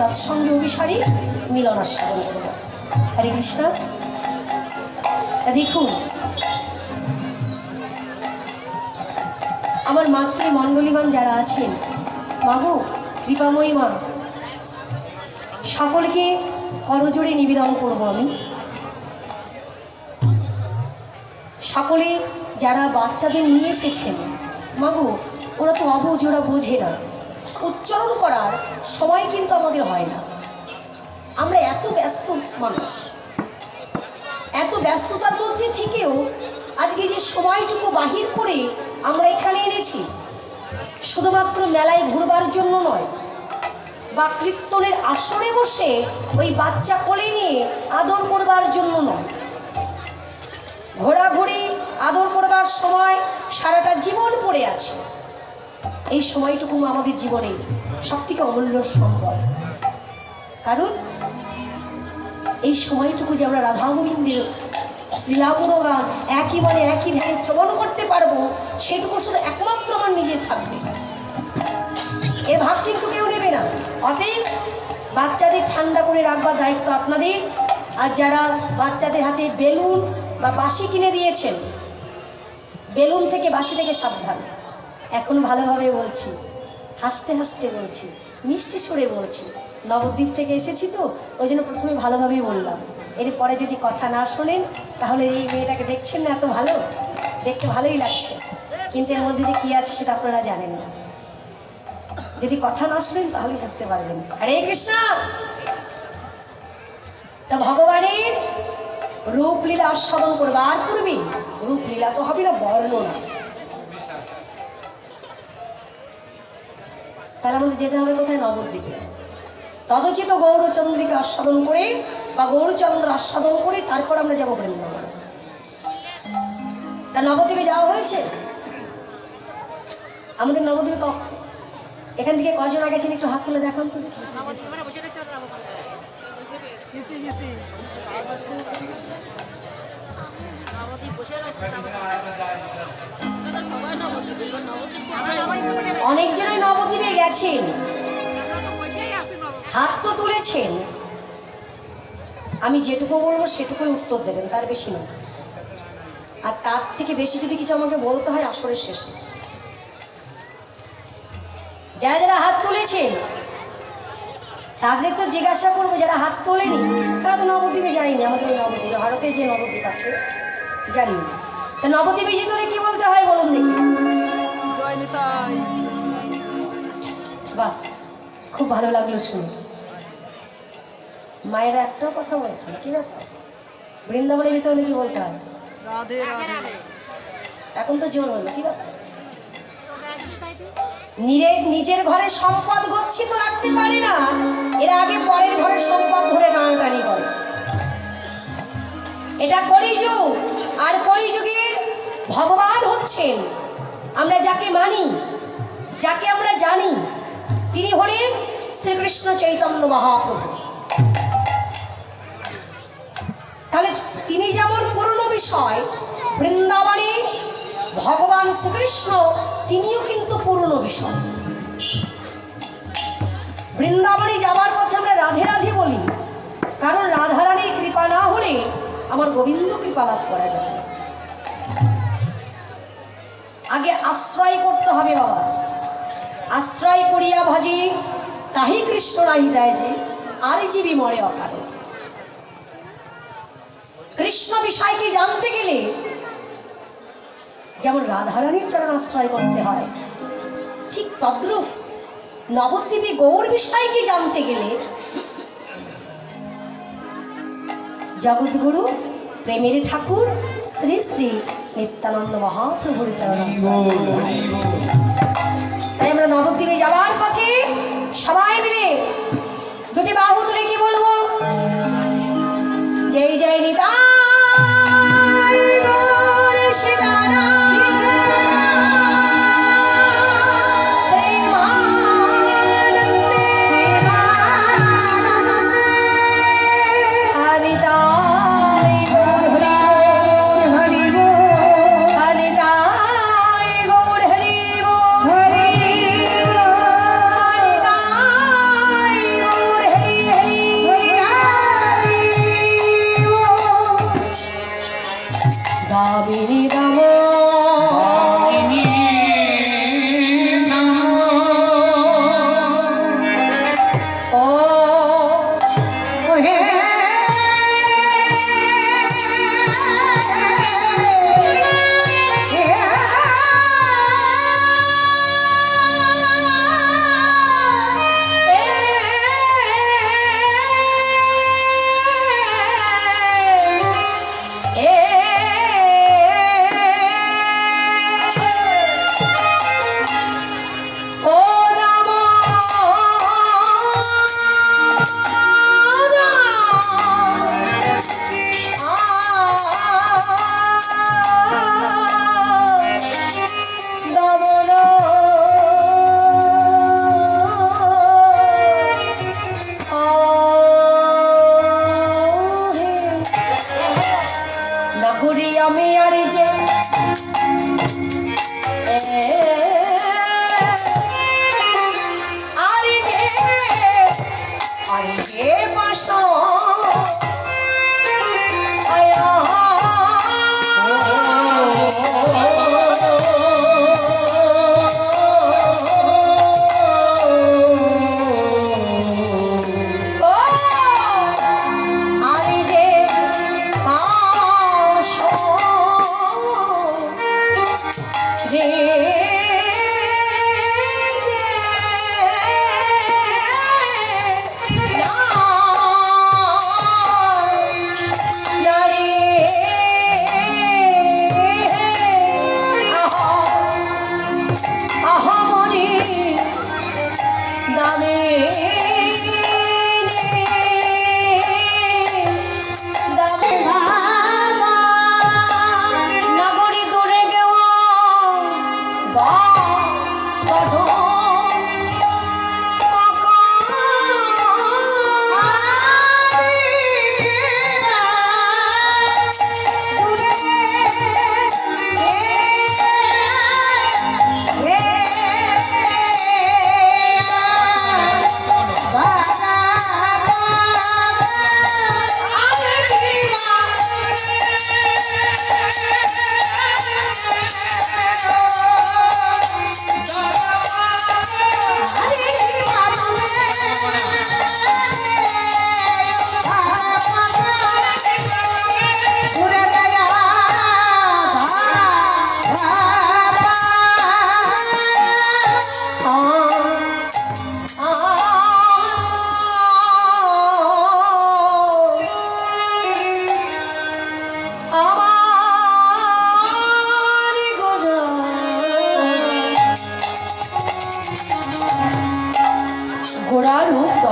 তৎসঙ্গে অভিসারী Milner সাধন করব হরে কৃষ্ণ। দেখুন, আমার মাতৃমণ্ডলীগণ যারা আছেন, মাগো, কৃপাময়ী মা, সকলকে করজোড়ে নিবেদন করব আমি। সকলে যারা বাচ্চাদের নিয়ে এসেছেন, মাগো, ওরা তো অবুঝ ওরা বোঝে না। উচ্চারণ করার সময় কিন্তু আমাদের হয় না। আমরা এত ব্যস্ত মানুষ। এত ব্যস্ততার মধ্যে থেকেও আজকে যে সময়টুকু বাহির করে আমরা এখানে এনেছি, শুধুমাত্র মেলায় ঘুরবার জন্য নয়, বা কীর্তনের আসরে বসে ওই বাচ্চা কোলে নিয়ে আদর করবার জন্য নয়। ঘোরাঘুরি, আদর করবার সময় সারাটা জীবন পড়ে আছে। এই সময়টুকু আমাদের জীবনে সব থেকে অমূল্য সম্বল। কারণ এই সময়টুকু যে আমরা রাধা গোবিন্দের লীলাপুর গান একই মানে একই ধ্যানে শ্রবণ করতে পারব, সেটুকু শুধু একমাত্র আমার নিজের থাকবে। এ ভাগ কিন্তু কেউ নেবে না। অতএব বাচ্চাদের ঠান্ডা করে রাখবার দায়িত্ব আপনাদের। আর যারা বাচ্চাদের হাতে বেলুন বা বাঁশি কিনে দিয়েছেন, বেলুন থেকে বাঁশি থেকে সাবধান। এখন ভালোভাবে বলছি। হাসতে হাসতে বলছি। মিষ্টি সুরে বলছি। নবদ্বীপ থেকে এসেছি তো, ওই জন্য প্রথমে ভালোভাবেই বললাম। এরপরে যদি কথা না শোনেন, তাহলে এই মেয়েটাকে দেখছেন না এত ভালো? দেখতে ভালোই লাগছে। কিন্তু এর মধ্যে যে কী আছে সেটা আপনারা জানেন না। যদি কথা না শোনেন, তাহলে বুঝতে পারবেন। হরে কৃষ্ণ! তা ভগবানের রূপলীলা আস্বাদন করবার পূর্বে রূপলীলা তো হবে না, বর্ণনা। তাহলে আমাদের যেতে হবে কোথায়? নবদ্বীপে। তদচিত গৌরচন্দ্রীকে আস্বাদন করে বা গৌরচন্দ্র আস্বাদন করে তারপর আমরা যাব বৃন্দাবন। তা নবদ্বীপে যাওয়া হয়েছে? আমাদের নবদ্বীপে কখন? এখান থেকে কজন গেছেন একটু হাত তুলে দেখান তো। অনেকজনই নবদ্বীপে গেছেন। হাত তো তুলেছেন। আমি যেটুকু বলব সেটুকুই উত্তর দেবেন, তার বেশি নয়। আর তার থেকে বেশি যদি কিছু আমাকে বলতে হয়, আসরের শেষে। যারা যারা হাত তুলেছেন, তাদের তো জিজ্ঞাসা করব, যারা হাত তোলেনি, তারা তো নবদ্বীপে যায়নি। আমাদের ওই নবদ্বীপে, ভারতে যে নবদ্বীপ আছে, জানি না। তা নবদ্বীপে যেতে হলে কি বলতে হয় বলুন দেখি। জয় নিতাই। বাহ খুব ভালো লাগল শুনে। মায়েরা একটাও কথা বলছেন কি ব্যাপার? বৃন্দাবনে যেতে হলে কি বলতে হয়? রাধে রাধে। এখন তো জোর হলো কি ব্যাপার? নিজের নিজের ঘরে সম্পদ গচ্ছিত রাখতে পারে না এরা আগে পরের ঘরে সম্পদ ধরে টানাটানি করে। এটা কলিযুগ আর কলিযুগের ভগবান হচ্ছেন। আমরা যাকে মানি যাকে আমরা জানি তিনি হলেন শ্রীকৃষ্ণ চৈতন্য মহাপ্রভু। তাহলে তিনি যেমন পুরনো বিষয়, বৃন্দাবনে ভগবান শ্রীকৃষ্ণ, তিনিও কিন্তু পুরনো বিষয়। বৃন্দাবনে যাবার পথে আমরা রাধে রাধে বলি, কারণ রাধারানীর কৃপা না হলে আমার গোবিন্দ কৃপা লাভ করা যাবে আগে আশ্রয় করতে হবে বাবা। আশ্রয় করিয়া ভাজি, তাহি কৃষ্ণ নাহি দেয় যে, আর জীবী মরে অকালে কৃষ্ণ বিষয়কে জানতে গেলে যেমন রাধারানীর চরণ আশ্রয় করতে হয়, ঠিক তদ্রূপ নবদ্বীপে গৌর বিষয়কে জানতে গেলে জগৎগুরু প্রেমের ঠাকুর, শ্রী শ্রী নিত্যানন্দ মহাপ্রভুর চরণ আশ্রয়। তাই আমরা নবদ্বীপে যাওয়ার পথে সবাই মিলে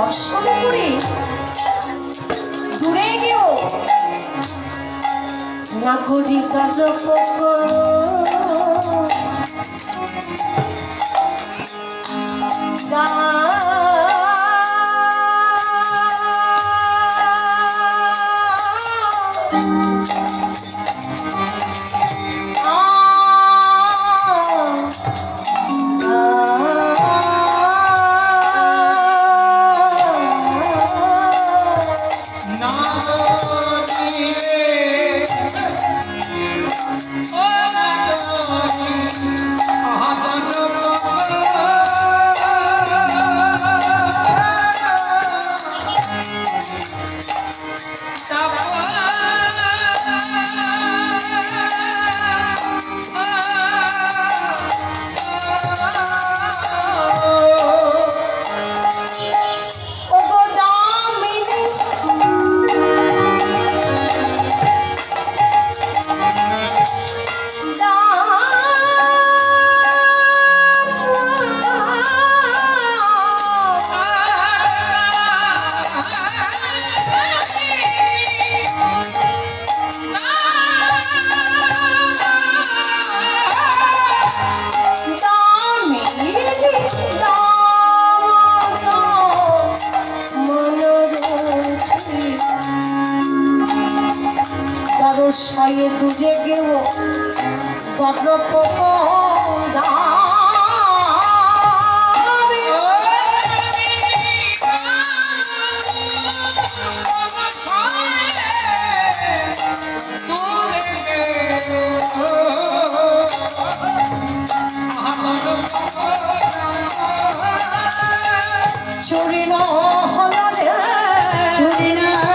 দর্শন করে। দূরে গিয়েও। নাগরিকা ওগো সায়ে দূরে গেও গল্প চুরি না হলারে চুরি না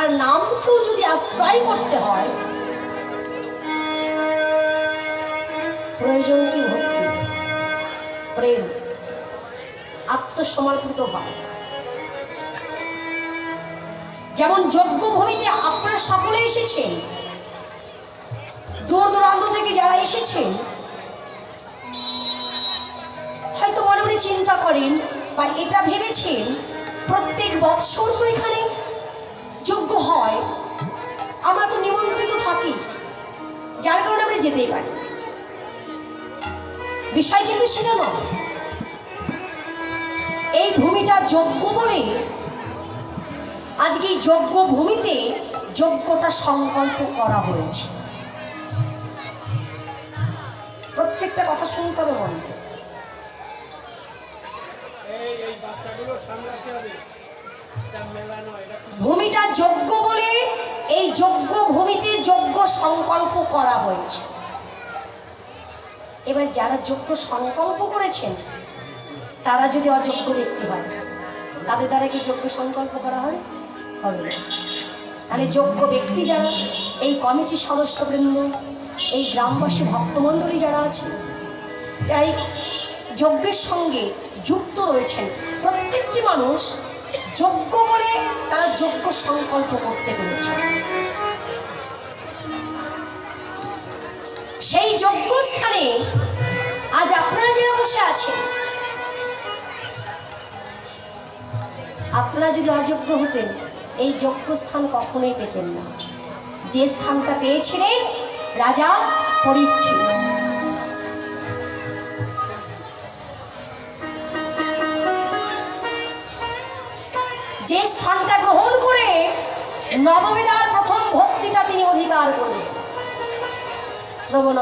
তার নামকেও যদি আশ্রয় করতে হয়, প্রয়োজন কি ভক্তি? প্রেম, আত্মসমর্পিত হয় যেমন যজ্ঞভূমিতে আপনারা সকলে এসেছেন দূর দূরান্ত থেকে যারা এসেছেন, হয়তো মনে মনে চিন্তা করেন বা এটা ভেবেছেন, প্রত্যেক বৎসর তো এখানে যেতেই পারি। বিষয় কিন্তু সেটা নয় এই ভূমিটা যোগ্য বলে আজকে এই যজ্ঞ ভূমিতে যোগ্যটা সংকল্প করা হয়েছে। প্রত্যেকটা কথা শুনতে হবে মনে ভূমিটা যোগ্য বলে এই যোগ্য ভূমিতে যোগ্য সংকল্প করা হয়েছে। এবার যারা যোগ্য সংকল্প করেছেন, তারা যদি অযোগ্য ব্যক্তি হয়, তাদের দ্বারা কি যোগ্য সংকল্প করা হয়? হবে তাহলে যোগ্য ব্যক্তি যারা, এই কমিটির সদস্যবৃন্দ, এই গ্রামবাসী ভক্তমণ্ডলী যারা আছেন যারা এই যজ্ঞের সঙ্গে যুক্ত রয়েছেন, প্রত্যেকটি মানুষ যোগ্য বলে তারা যোগ্য সংকল্প করতে পেরেছে। সেই যোগ্য স্থানে আজ আপনারা যারা বসে আছেন। আপনারা যদি অযোগ্য হতেন, এই যোগ্য স্থান কখনোই পেতেন না। যে স্থানটা পেয়েছিলেন রাজা পরীক্ষিত। যে স্থানটা গ্রহণ করে নববেদার প্রথম ভক্তিটা তিনি অধিকার করলেন। শ্রবণ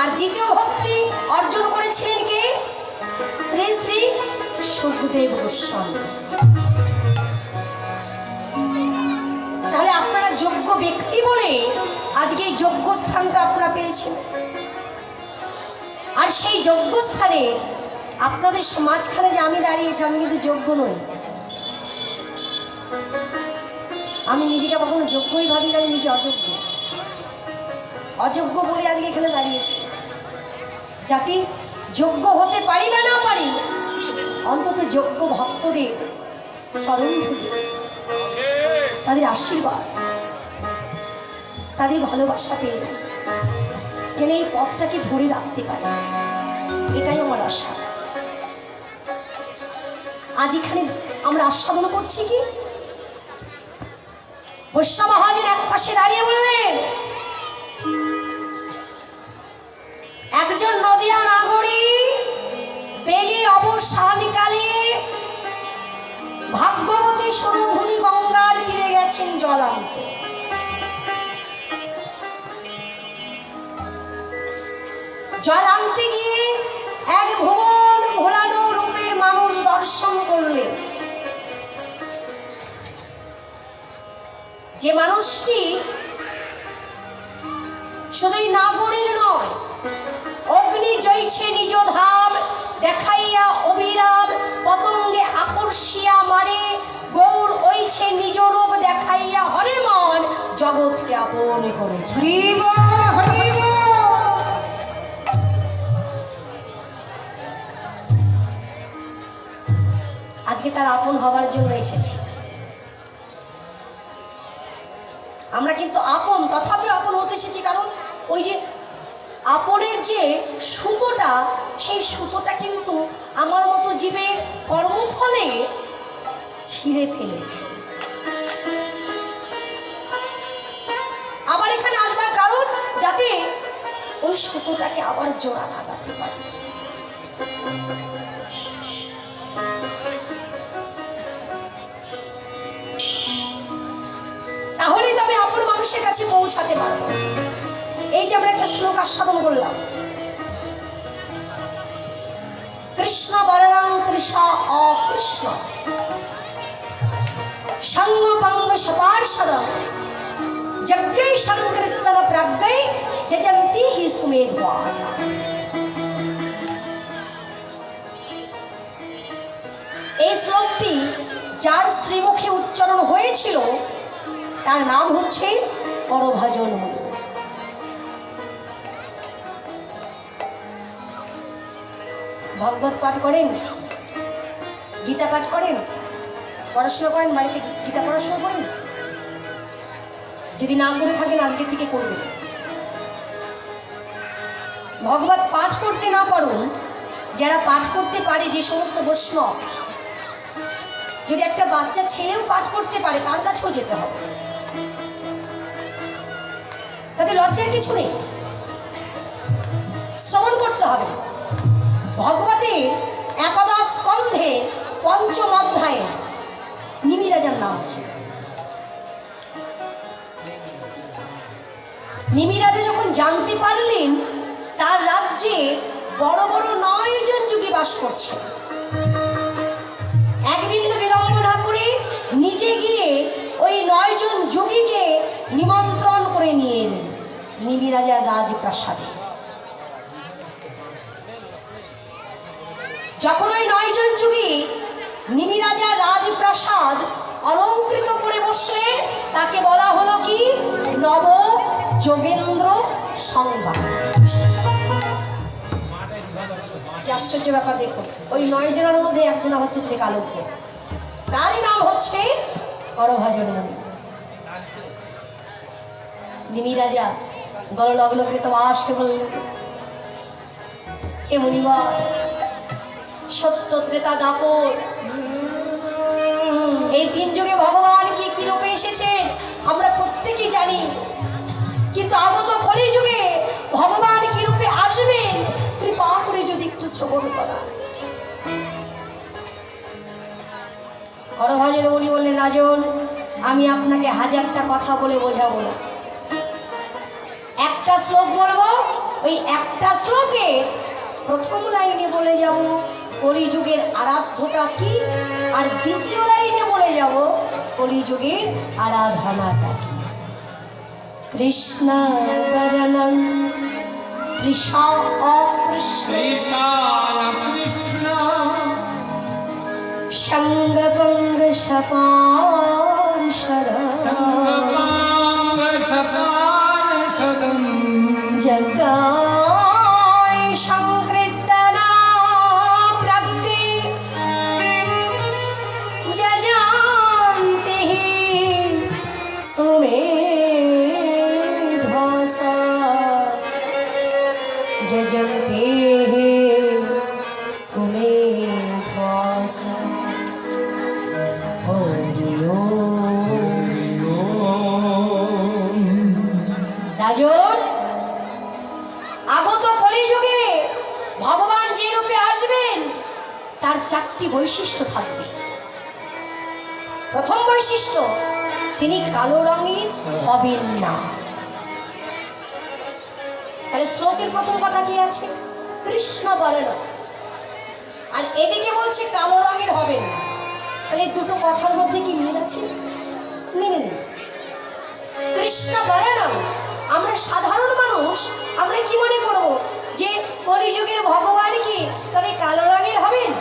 আর দ্বিতীয় ভক্তি অর্জন করেছিলেন কে? শ্রী শ্রী সুখদেব গোস্বামী। তাহলে আপনারা যোগ্য ব্যক্তি বলে আজকে এই যোগ্য স্থানটা আপনারা পেয়েছেন। আর সেই যোগ্য স্থানে আপনাদের মাঝখানে যে আমি দাঁড়িয়েছি আমি কিন্তু যোগ্য নই। আমি নিজেকে কখনো যোগ্যই ভাবি না, আমি নিজে অযোগ্য। অযোগ্য বলে আজকে এখানে দাঁড়িয়েছি। যাতে যোগ্য হতে পারি বা না পারি, অন্তত যোগ্য ভক্তদের ধুলি তাদের আশীর্বাদ, তাদের ভালোবাসা পেয়ে যেন এই পথটাকে ধরে রাখতে পারে। এটাই আমার আশা। আজ এখানে আমরা আস্বাদন করছি কি? বৈষ্ণব মহাজের এক পাশে দাঁড়িয়ে বললেন গঙ্গার গেছেন জল। আনতে গিয়ে এক ভুবন ভোলানো রূপের মানুষ দর্শন যে মানুষটি শুধুই নাগরীর নয়, অগ্নি জয়ছে নিজ ধাম দেখাইয়া অবিরাম, পতঙ্গে আকর্ষিয়া মারে। গৌর নিজ রূপ দেখাইয়া হরে মন জগৎকে করেছে। আজকে তার আপন হবার জন্য এসেছি। আমরা কিন্তু আপন, তথাপি আপন হতে এসেছি কারণ ওই যে আপনের যে সুতোটা, সেই সুতোটা কিন্তু আমার মতো জীবের কর্মফলে ছিঁড়ে ফেলেছে। আবার এখানে আসবার কারণ যাতে ওই সুতোটাকে আবার জোড়া লাগাতে পারে। তাহলেই তো আমি আপন মানুষের কাছে পৌঁছাতে পারব। এই যে আমরা একটা শ্লোক আস্বাদন করলাম। কৃষ্ণ বরণং তৃষা অকৃষ্ণ। সঙ্গ পঙ্গ সপার্ষদ যজ্ঞৈ সংকীর্তন প্রাজ্ঞৈ যজন্তি হি সুমেধ্বাস এই শ্লোকটি যার শ্রীমুখে উচ্চারণ হয়েছিল, তার নাম হচ্ছে করভাজন ভগবত পাঠ করেন? গীতা পাঠ করেন? পড়াশোনা করেন, বাড়িতে গীতা পড়াশোনা করেন? যদি না করে থাকেন, আজকে থেকে করবেন। ভগবত পাঠ করতে না পারুন, যারা পাঠ করতে পারে যে সমস্ত বৈষ্ণব, যদি একটা বাচ্চা ছেলেও পাঠ করতে পারে, তার কাছেও যেতে হবে। তাতে লজ্জার কিছু নেই। শ্রবণ করতে হবে। ভগবতের একাদশ স্কন্ধে পঞ্চম অধ্যায়ে নিমিরাজার নাম আছে। নিমিরাজা যখন জানতে পারলেন, তার রাজ্যে বড় বড় নয় জন যুগী বাস করছে। এক বিন্দু বিলম্ব না করে নিজে গিয়ে ওই নয় জন যোগীকে নিমন্ত্রণ করে নিয়ে এলেন নিবি রাজার রাজপ্রাসাদে। যখন ওই নয় জন যুগী নিমি রাজার রাজপ্রাসাদ অলঙ্কৃত করে বসলে তাকে বলা হলো কি? নব যোগেন্দ্র সংবাদ। আশ্চর্য ব্যাপার দেখো, ওই নয় জনের মধ্যে একজন হচ্ছে ত্রিকালজ্ঞ তারই নাম হচ্ছে করভাজন মুনি নিমি রাজা গলগ্নকে তো আসে বললেন এ মুনিবর সত্য ত্রেতা দাপর এই তিন যুগে ভগবান কি কি রূপে এসেছেন? আমরা প্রত্যেকেই জানি। কিন্তু আগত কলি যুগে ভগবান কি রূপে আসবেন? কৃপা করে যদি একটু শ্রবণ করা। করভাজের উনি বললেন, রাজন, আমি আপনাকে হাজারটা কথা বলে বোঝাবো না। একটা শ্লোক বলব, ওই একটা শ্লোকে প্রথম লাইনে বলে যাব। কলিযুগের আরাধ্যটা কি? আর দ্বিতীয় লাইনে বলে যাব কলিযুগের আরাধনাটা কি? কৃষ্ণ বরণং তৃষা অকৃষ্ণ সপার্ষদ সঙ্গপাঙ্গ সপার্ষদম রাজন। আগত কলিযুগে ভগবান যে রূপে আসবেন, তার চারটি বৈশিষ্ট্য থাকবে। প্রথম বৈশিষ্ট্য, তিনি কালো রঙের হবেন না। তাহলে শ্লোকের প্রথম কথা কি আছে? কৃষ্ণ বর্ণ আর এদিকে বলছে কালো রঙের হবেন না। তাহলে দুটো কথার মধ্যে কি মিল আছে? মিল নেই। কৃষ্ণ বরণম আমরা সাধারণ মানুষ, আমরা কি মনে করব? যে কলিযুগের ভগবান কি? তবে কালো রঙের হবেন?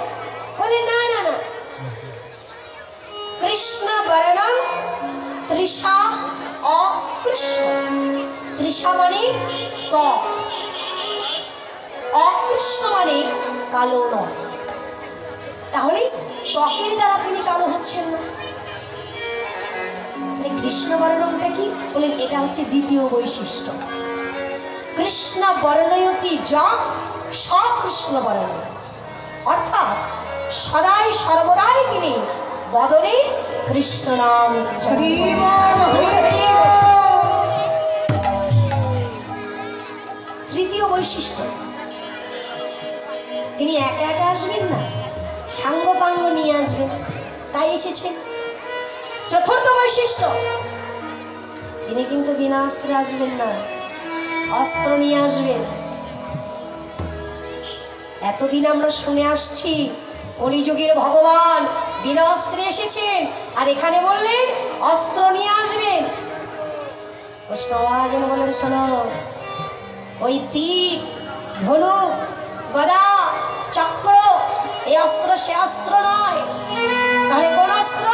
বলে না না না। কৃষ্ণ বরণম তৃষা অকৃষ্ণ তৃষা মানে ত্বক অকৃষ্ণ মানে কালো নয়। তাহলে ত্বকের দ্বারা তিনি কালো হচ্ছেন না। তাহলে কৃষ্ণ বর্ণমটা কি? বলেন এটা হচ্ছে দ্বিতীয় বৈশিষ্ট্য। কৃষ্ণ বর্ণয়তি যা সকৃষ্ণ বর্ণ অর্থাৎ সদাই সর্বদাই তিনি বদলে কৃষ্ণ নাম তৃতীয় বৈশিষ্ট্য। তিনি একা একা আসবেন না? সাঙ্গ পাঙ্গ নিয়ে আসবেন। তাই এসেছেন। চতুর্থ বৈশিষ্ট্য। তিনি কিন্তু বিনা অস্ত্রে আসবেন না। অস্ত্র নিয়ে আসবেন। এতদিন আমরা শুনে আসছি, কলিযুগের ভগবান বিনা অস্ত্রে এসেছেন আর এখানে বললেন, অস্ত্র নিয়ে আসবেন। কৃষ্ণ মহাজন বলেন, শোনো, ওই তীর ধনুক গদা, চক্র, এই অস্ত্র সে অস্ত্র নয়। তাহলে কোন অস্ত্র?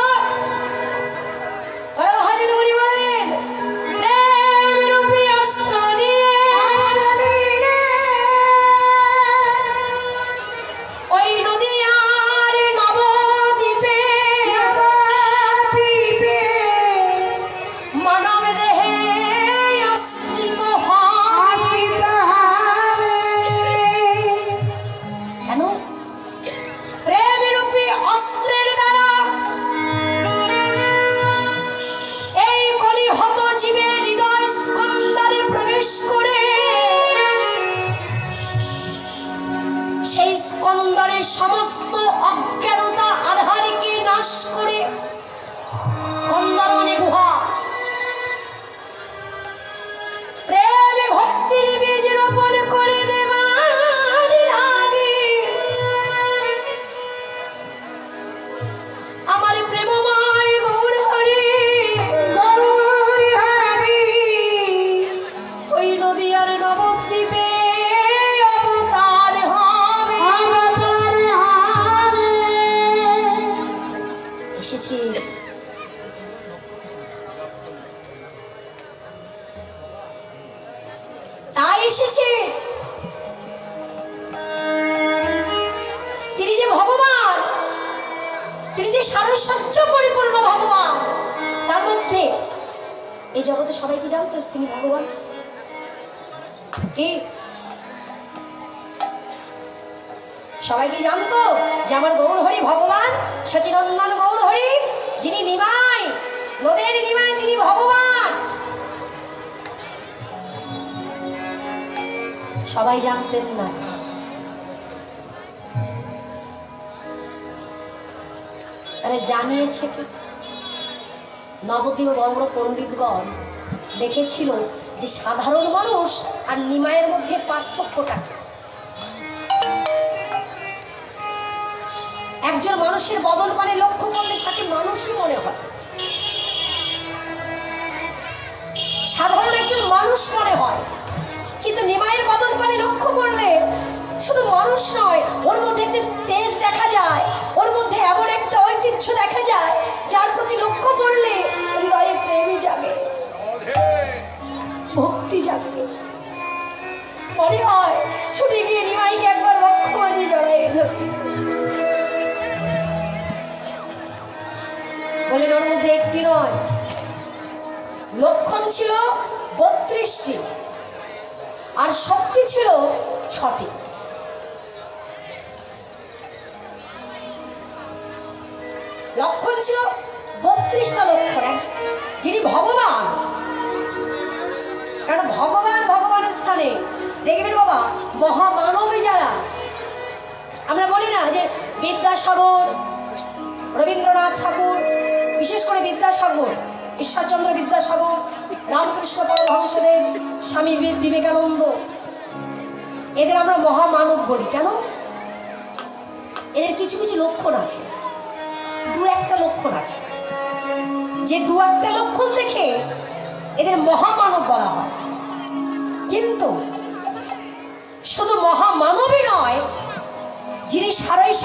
এসেছে। তিনি যে ভগবান, তিনি যে পরিপূর্ণ ভগবান, তার মধ্যে এই জগতে সবাই কি জানতো তিনি ভগবান। সবাই কি জানতো যে আমার গৌর হরি ভগবান সচিনন্দন গৌর হরি যিনি নিমাই, নদের নিমায় তিনি ভগবান। সবাই জানতেন না। তাহলে জানিয়েছে কি? বড় বড় পণ্ডিতগণ দেখেছিল যে সাধারণ মানুষ আর নিমায়ের মধ্যে পার্থক্যটা একজন মানুষের বদল পানে লক্ষ্য করলে তাকে মানুষই মনে হয়। সাধারণ একজন মানুষ মনে হয়। কিন্তু নিমাইয়ের বদল পানে লক্ষ্য করলে শুধু মানুষ নয়, ওর মধ্যে একটা তেজ দেখা যায়, ওর মধ্যে এমন একটা ঐতিহ্য দেখা যায়, যার প্রতি লক্ষ্য করলে হৃদয়ে প্রেমই জাগে, ভক্তি জাগে। মনে হয় ছুটে গিয়ে নিমাইকে একবার বক্ষ মাঝে জড়াই বলেন, ওর মধ্যে একটি নয়, লক্ষণ ছিল বত্রিশটি। আর শক্তি ছিল ছটি। লক্ষণ ছিল বত্রিশটা লক্ষণ। যিনি ভগবান। কারণ ভগবান ভগবানের স্থানে। দেখবেন বাবা মহামানবী যারা। আমরা বলি না যে বিদ্যাসাগর, রবীন্দ্রনাথ ঠাকুর, বিশেষ করে বিদ্যাসাগর, ঈশ্বরচন্দ্র বিদ্যাসাগর রামকৃষ্ণ পরমহংসদেব, স্বামী বিবেকানন্দ। এদের আমরা মহামানব বলি। কেন? এদের কিছু কিছু লক্ষণ আছে। দু একটা লক্ষণ আছে। যে দু একটা লক্ষণ দেখে এদের মহামানব বলা হয়। কিন্তু শুধু মহামানবই নয়, যিনি সারাই